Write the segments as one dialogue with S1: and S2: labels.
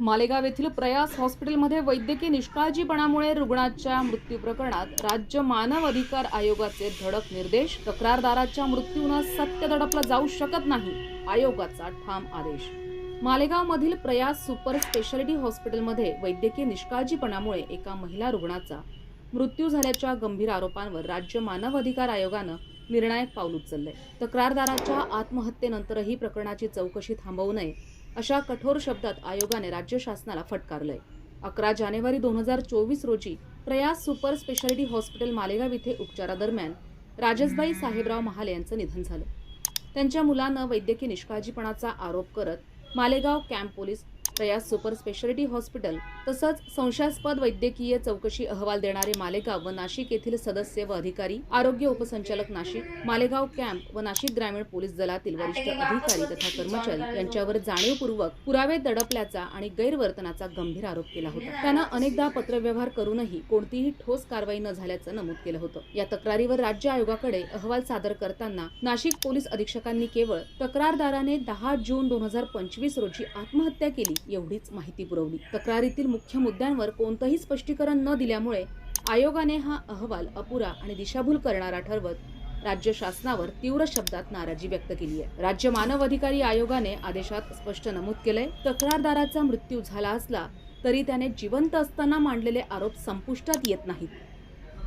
S1: मालेगाव येथील प्रयास हॉस्पिटलमध्ये वैद्यकीय निष्काळजीपणामुळे रुग्णाच्या मृत्यू प्रकरणात राज्य मानव अधिकार आयोगाचे धडक निर्देश. तक्रारदाराच्या मृत्यूनं सत्य दडपलं जाऊ शकत नाही आयोगाचा ठाम आदेश. मालेगाव मधील प्रयास सुपर स्पेशालिटी हॉस्पिटलमध्ये वैद्यकीय निष्काळजीपणामुळे एका महिला रुग्णाचा मृत्यू झाल्याच्या गंभीर आरोपांवर राज्य मानव अधिकार आयोगानं निर्णायक पाऊल उचललंय. तक्रारदाराच्या आत्महत्येनंतरही प्रकरणाची चौकशी थांबवू नये अशा कठोर शब्दात आयोगाने राज्य शासनाला फटकारलंय. अकरा जानेवारी दोन हजार चोवीस रोजी प्रयास सुपर स्पेशालिटी हॉस्पिटल मालेगाव इथे उपचारादरम्यान राजसबाई साहेबराव महाले यांचं निधन झालं. त्यांच्या मुलानं वैद्यकीय निष्काळजीपणाचा आरोप करत Malegaon camp police Prayas super speciality hospital तसंच संशयास्पद वैद्यकीय चौकशी अहवाल देणारे मालेगाव व नाशिक येथील सदस्य व अधिकारी आरोग्य उपसंचालक नाशिक मालेगाव कॅम्प व नाशिक ग्रामीण पोलीस दलातील वरिष्ठ अधिकारी तथा कर्मचारी यांच्यावर जाणीवपूर्वक पुरावे दडपल्याचा आणि गैरवर्तनाचा गंभीर आरोप केला होता. त्यांना अनेकदा पत्रव्यवहार करूनही कोणतीही ठोस कारवाई न झाल्याचं नमूद केलं होतं. या तक्रारीवर राज्य आयोगाकडे अहवाल सादर करताना नाशिक पोलीस अधीक्षकांनी केवळ तक्रारदाराने दहा जून दोन हजार पंचवीस रोजी आत्महत्या केली एवढीच माहिती पुरवली. तक्रारीतील मुख्य मुद्द्यांवर कोणतंही स्पष्टीकरण न दिल्यामुळे आयोगाने हा अहवाल अपुरा आणि दिशाभूल करणारा ठरवत राज्य शासनावर तीव्र शब्दात नाराजी व्यक्त केली आहे राज्य मानव अधिकारी आयोगाने आदेशात स्पष्ट नमूद केलंय. तक्रारदाराचा मृत्यू झाला असला तरी त्याने जिवंत असताना मांडलेले आरोप संपुष्टात येत नाहीत.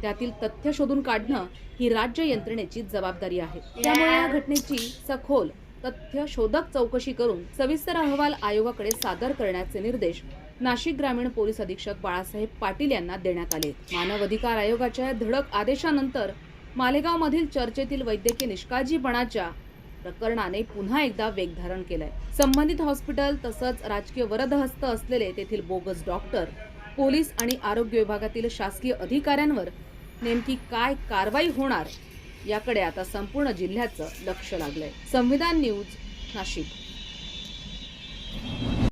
S1: त्यातील तथ्य शोधून काढणं ही राज्य यंत्रणेची जबाबदारी आहे. त्यामुळे या घटनेची सखोल तथ्य शोधक चौकशी करून सविस्तर अहवाल आयोगाकडे सादर करण्याचे निर्देश नाशिक ग्रामीण पोलीस अधीक्षक बाळासाहेब पाटील यांना देण्यात आले. मानव अधिकार आयोगाच्या या धडक आदेशानंतर मालेगावमधील चर्चेतील वैद्यकीय निष्काळजीपणाच्या प्रकरणाने पुन्हा एकदा वेग धारण केलाय. संबंधित हॉस्पिटल तसंच राजकीय वरदहस्त असलेले तेथील बोगस डॉक्टर पोलीस आणि आरोग्य विभागातील शासकीय अधिकाऱ्यांवर नेमकी काय कारवाई होणार याकडे आता संपूर्ण जिल्ह्याचं लक्ष लागलंय. संविधान न्यूज नाशिक.